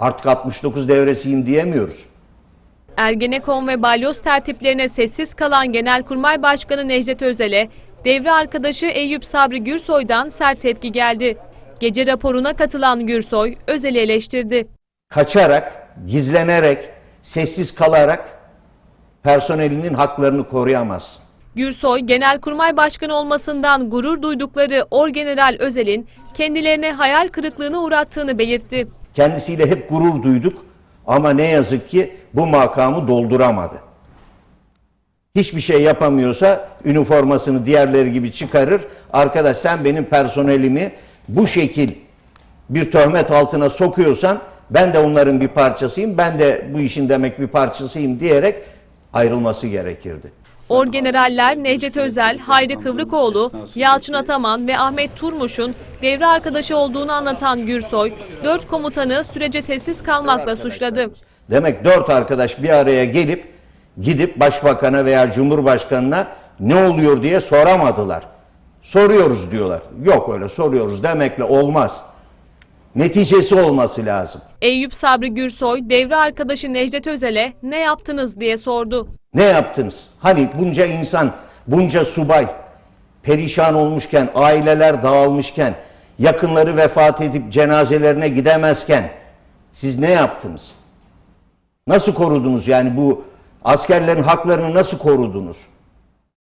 Artık 69 devresiyim diyemiyoruz. Ergenekon ve balyoz tertiplerine sessiz kalan Genelkurmay Başkanı Necdet Özel'e devre arkadaşı Eyüp Sabri Gürsoy'dan sert tepki geldi. Gece raporuna katılan Gürsoy, Özel'i eleştirdi. Kaçarak, gizlenerek, sessiz kalarak personelinin haklarını koruyamazsın. Gürsoy, Genelkurmay Başkanı olmasından gurur duydukları Orgeneral Özel'in kendilerine hayal kırıklığına uğrattığını belirtti. Kendisiyle hep gurur duyduk ama ne yazık ki bu makamı dolduramadı. Hiçbir şey yapamıyorsa üniformasını diğerleri gibi çıkarır. Arkadaş sen benim personelimi bu şekil bir töhmet altına sokuyorsan ben de onların bir parçasıyım, ben de bu işin demek bir parçasıyım diyerek ayrılması gerekirdi. Orgeneraller Necdet Özel, Hayri Kıvrıkoğlu, Yalçın Ataman ve Ahmet Turmuş'un devre arkadaşı olduğunu anlatan Gürsoy, dört komutanı sürece sessiz kalmakla suçladı. Demek dört arkadaş bir araya gelip gidip başbakana veya cumhurbaşkanına ne oluyor diye soramadılar. Soruyoruz diyorlar. Yok öyle soruyoruz demekle olmaz. Neticesi olması lazım. Eyüp Sabri Gürsoy, devre arkadaşı Necdet Özel'e ne yaptınız diye sordu. Ne yaptınız? Hani bunca insan, bunca subay perişan olmuşken, aileler dağılmışken, yakınları vefat edip cenazelerine gidemezken siz ne yaptınız? Nasıl korudunuz yani bu askerlerin haklarını nasıl korudunuz?